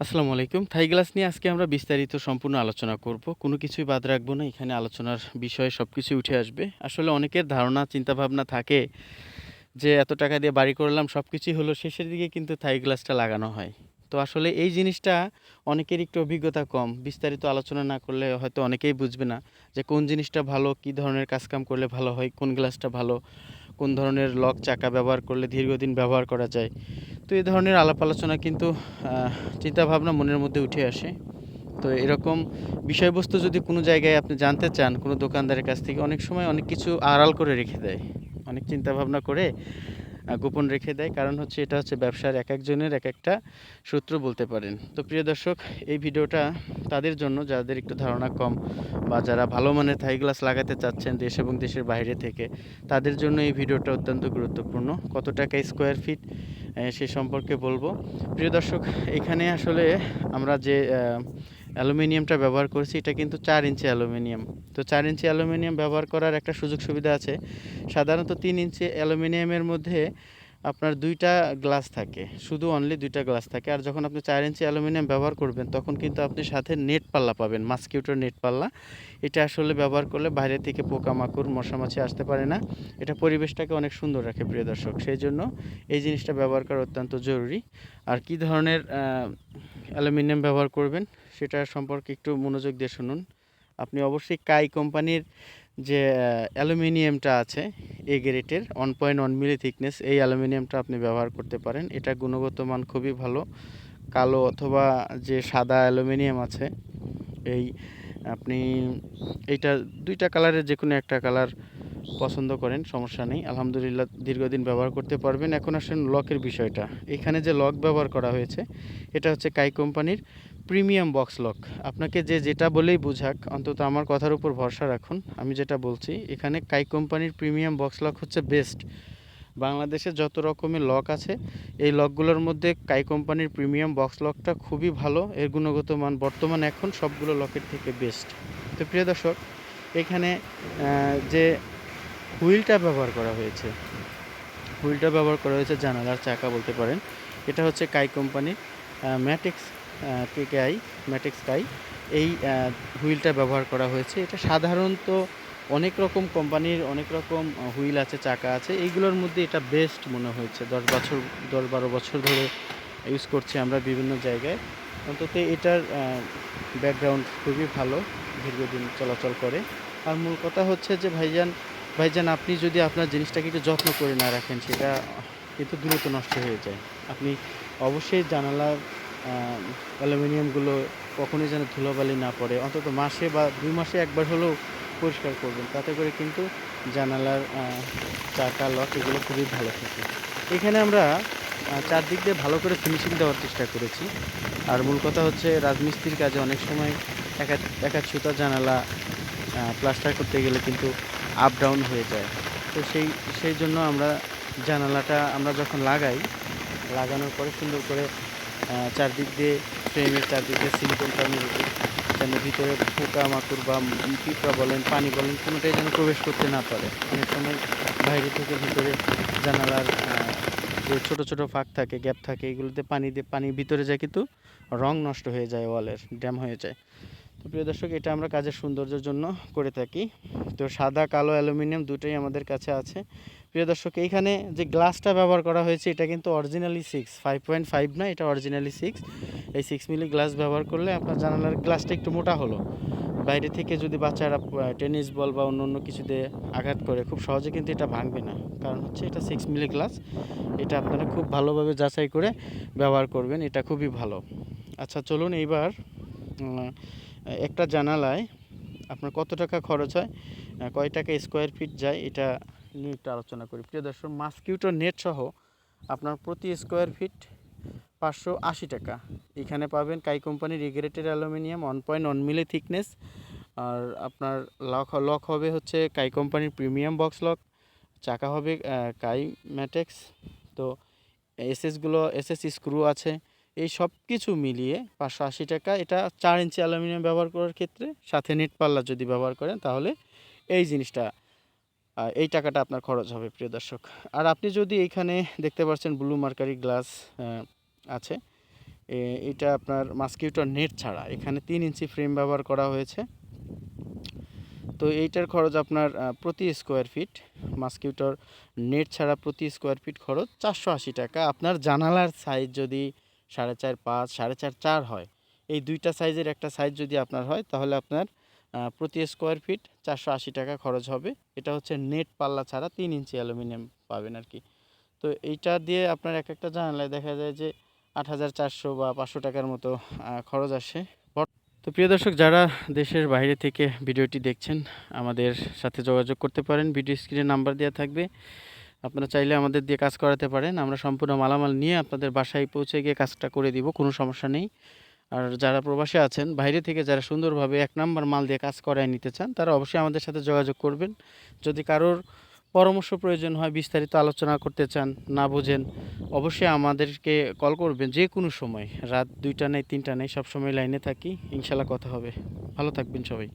আসসালামু আলাইকুম। Thai glass নিয়ে আজকে আমরা বিস্তারিত সম্পূর্ণ আলোচনা করব। কোনো কিছুই বাদ রাখব না, এখানে আলোচনার বিষয়ে সব কিছুই উঠে আসবে। আসলে অনেকের ধারণা, চিন্তাভাবনা থাকে যে এত টাকা দিয়ে বাড়ি করলাম সব কিছুই হলো, শেষের দিকে কিন্তু থাই গ্লাসটা লাগানো হয়। তো আসলে এই জিনিসটা অনেকের একটু অভিজ্ঞতা কম। বিস্তারিত আলোচনা না করলে হয়তো অনেকেই বুঝবে না যে কোন জিনিসটা ভালো, কী ধরনের কাজকাম করলে ভালো হয়, কোন গ্লাসটা ভালো, কোন ধরনের লক চাকা ব্যবহার করলে দীর্ঘদিন ব্যবহার করা যায়। তো এই ধরনের আলাপ আলোচনা কিন্তু চিন্তাভাবনা মনের মধ্যে উঠে আসে। তো এরকম বিষয়বস্তু যদি কোনো জায়গায় আপনি জানতে চান, কোনো দোকানদারের কাছ থেকে অনেক সময় অনেক কিছু আড়াল করে রেখে দেয়। অনেক চিন্তাভাবনা করে গোপন রেখে দেয়। কারণ হচ্ছে এটা হচ্ছে ব্যবসার এক একজনের এক একটা সূত্র বলতে পারেন। তো প্রিয় দর্শক, এই ভিডিওটা তাদের জন্য, যাদের একটু ধারণা কম বা যারা ভালো মানের থাই গ্লাস লাগাতে চাচ্ছেন দেশ এবং দেশের বাইরে থেকে, তাদের জন্য এই ভিডিওটা অত্যন্ত গুরুত্বপূর্ণ। কত টাকা স্কোয়ার ফিট সে সম্পর্কে বলব। প্রিয় দর্শক, এখানে আসলে আমরা যে অ্যালুমিনিয়ামটা ব্যবহার করছি, এটা কিন্তু চার ইঞ্চি অ্যালুমিনিয়াম। তো চার ইঞ্চি অ্যালুমিনিয়াম ব্যবহার করার একটা সুযোগ সুবিধা আছে। সাধারণত তিন ইঞ্চি অ্যালুমিনিয়ামের মধ্যে আপনার দুইটা গ্লাস থাকে। শুধু অনলি দুইটা গ্লাস থাকে। আর যখন আপনি চার ইঞ্চি অ্যালুমিনিয়াম ব্যবহার করবেন, তখন কিন্তু আপনি সাথে নেট পাল্লা পাবেন মাস্কিউটোর নেট পাল্লা। এটা আসলে ব্যবহার করলে বাইরে থেকে পোকামাকড়, মশামাছি আসতে পারে না। এটা পরিবেশটাকে অনেক সুন্দর রাখে, প্রিয় দর্শক। সেই জন্য এই জিনিসটা ব্যবহার করা অত্যন্ত জরুরি। আর কি ধরনের অ্যালুমিনিয়াম ব্যবহার করবেন, সেটা সম্পর্কে একটু মনোযোগ দিয়ে শুনুন। আপনি অবশ্যই কাই কোম্পানির যে অ্যালুমিনিয়ামটা আছে এ গ্রেটের one point one milli thickness এই অ্যালুমিনিয়ামটা আপনি ব্যবহার করতে পারেন। এটা গুণগত মান খুবই ভালো। কালো অথবা যে, সাদা অ্যালুমিনিয়াম আছে, এই আপনি, এইটা দুইটা কালারের যে কোনো একটা কালার পছন্দ করেন, সমস্যা নেই। আলহামদুলিল্লাহ দীর্ঘদিন ব্যবহার করতে পারবেন। এখন আসেন লকের বিষয়টা। এখানে যে লক ব্যবহার করা হয়েছে, এটা হচ্ছে কাই কোম্পানির প্রিমিয়াম বক্স লক। আপনাকে যে যেটা বলেই বুঝাক, অন্তত আমার কথার উপর ভরসা রাখুন। আমি যেটা বলছি, এখানে কাই কোম্পানির প্রিমিয়াম বক্স লক হচ্ছে বেস্ট। বাংলাদেশে যত রকমের লক আছে, এই লকগুলোর মধ্যে কাই কোম্পানির প্রিমিয়াম বক্স লকটা খুবই ভালো। এর গুণগত মান বর্তমান এখন সবগুলো লকের থেকে বেস্ট। তো প্রিয় দর্শক, এখানে যে হুইলটা ব্যবহার করা হয়েছে। হুইলটা ব্যবহার করা হয়েছে, জানালার চাকা বলতে পারেন। এটা হচ্ছে কাই কোম্পানির ম্যাটেক্স কেকেআই ম্যাটেক্স কাই। এই হুইলটা ব্যবহার করা হয়েছে। এটা সাধারণত অনেক রকম কোম্পানির অনেক রকম হুইল আছে, চাকা আছে। এইগুলোর মধ্যে এটা বেস্ট মনে হয়েছে। দশ বছর, দশ বারো বছর ধরে ইউজ করছি আমরা বিভিন্ন জায়গায়। অন্তত এটার ব্যাকগ্রাউন্ড খুবই ভালো, দীর্ঘদিন চলাচল করে। আর মূল কথা হচ্ছে যে ভাইজান ভাইজান, আপনি যদি আপনার জিনিসটাকে একটু যত্ন করে না রাখেন, সেটা কিন্তু দ্রুত নষ্ট হয়ে যায়। আপনি অবশ্যই জানালার অ্যালুমিনিয়ামগুলো কখনোই যেন ধুলোবালি না পড়ে। অন্তত মাসে বা দুই মাসে একবার হলেও পরিষ্কার করবেন। তাতে করে কিন্তু জানালার চাকা, লক এগুলো খুবই ভালো থাকে। এখানে আমরা চারদিক দিয়ে ভালো করে ফিনিশিং দেওয়ার চেষ্টা করেছি। আর মূল কথা হচ্ছে রাজমিস্ত্রির কাজে অনেক সময় এক এক সুতা জানালা প্লাস্টার করতে গেলে কিন্তু আপ ডাউন হয়ে যায়। তো সেই সেই জন্য আমরা জানালাটা আমরা যখন লাগাই, লাগানোর পরে সুন্দর করে চারদিক দিয়ে ফ্রেমের চারদিক দিয়ে সিলিকনটা মেরে যেন ভিতরে পোকা, মাকড় বা পিঁপড়া বলেন, পানি বলেন, কোনোটাই যেন প্রবেশ করতে না পারে। অনেক সময় বাইরে থেকে ভিতরে জানালার যে ছোট ছোট ফাঁক থাকে গ্যাপ থাকে, এগুলোতে পানি দিয়ে পানি ভিতরে যায় কিন্তু রং নষ্ট হয়ে যায়, ওয়ালের ড্যাম হয়ে যায়। তো প্রিয় দর্শক, এটা আমরা কাজের সৌন্দর্যের জন্য করে থাকি। তো সাদা, কালো, অ্যালুমিনিয়াম দুটোই আমাদের কাছে আছে। প্রিয় দর্শক, এইখানে যে গ্লাসটা ব্যবহার করা হয়েছে, এটা কিন্তু originally six five point five না এটা অরিজিনালি সিক্স এই সিক্স মিলি গ্লাস ব্যবহার করলে আপনার জানালার গ্লাসটা একটু মোটা হলো। বাইরে থেকে যদি বাচ্চারা টেনিস বল বা অন্য অন্য কিছুতে আঘাত করে, খুব সহজে কিন্তু এটা ভাঙবে না। কারণ হচ্ছে এটা সিক্স মিলি গ্লাস এটা আপনারা খুব ভালোভাবে যাচাই করে ব্যবহার করবেন, এটা খুবই ভালো। আচ্ছা চলুন এইবার একটা জানালায় আপনার কত টাকা খরচ হয় কয় টাকা স্কোয়ার ফিট যায়, এটা নিয়ে একটু আলোচনা করি। প্রিয় দর্শক মাস্কিউটো নেট সহ আপনার প্রতি স্কোয়ার ফিট পাঁচশো আশি টাকা। এখানে পাবেন কাই কোম্পানির regraded aluminium one point one milli thickness আর আপনার লক লক হবে হচ্ছে কাই কোম্পানির প্রিমিয়াম বক্স লক চাকা হবে কাই ম্যাটেক্স তো এসএসগুলো এসএস স্ক্রু আছে। এই সব কিছু মিলিয়ে পাঁচশো আশি টাকা এটা চার ইঞ্চি অ্যালুমিনিয়াম ব্যবহার করার ক্ষেত্রে, সাথে নেট পাল্লা যদি ব্যবহার করেন তাহলে এই জিনিসটা এই টাকাটা আপনার খরচ হবে প্রিয় দর্শক। আর আপনি যদি এইখানে দেখতে পাচ্ছেন ব্লু মার্কারি গ্লাস আছে এটা আপনার মাস্কিউটোর নেট ছাড়া, এখানে তিন ইঞ্চি ফ্রেম ব্যবহার করা হয়েছে। তো এইটার খরচ আপনার প্রতি স্কোয়ার ফিট, মাস্কিউটোর নেট ছাড়া প্রতি স্কোয়ার ফিট খরচ চারশো আশি টাকা। আপনার জানালার সাইজ যদি সাড়ে চার পাঁচ, সাড়ে চার চার হয়। এই দুইটা সাইজের একটা সাইজ যদি আপনার হয়, তাহলে আপনার প্রতি স্কোয়ার ফিট চারশো আশি টাকা খরচ হবে। এটা হচ্ছে নেট পাল্লা ছাড়া তিন ইঞ্চি অ্যালুমিনিয়াম পাবেন আর কি। তো এইটা দিয়ে আপনার এক একটা জানালায় দেখা যায় যে আট হাজার চারশো বা পাঁচশো টাকার মতো খরচ আসে। তো প্রিয় দর্শক, যারা দেশের বাইরে থেকে ভিডিওটি দেখছেন, আমাদের সাথে যোগাযোগ করতে পারেন। ভিডিও স্ক্রিনে নাম্বার দেওয়া থাকবে। আপনারা চাইলে আমাদের দিয়ে কাজ করাতে পারেন। আমরা সম্পূর্ণ মালামাল নিয়ে আপনাদের বাসায় পৌঁছে গিয়ে কাজটা করে দিব, কোনো সমস্যা নেই। আর যারা প্রবাসী আছেন, বাইরে থেকে যারা সুন্দরভাবে এক নাম্বার মাল দিয়ে কাজ করায় নিতে চান, তারা অবশ্যই আমাদের সাথে যোগাযোগ করবেন। যদি কারোর পরামর্শ প্রয়োজন হয়, বিস্তারিত আলোচনা করতে চান, না বোঝেন, অবশ্যই আমাদেরকে কল করবেন যে কোনো সময়। রাত দুইটা নেই, তিনটা নেই, সবসময় লাইনে থাকি। ইনশাল্লাহ কথা হবে। ভালো থাকবেন সবাই।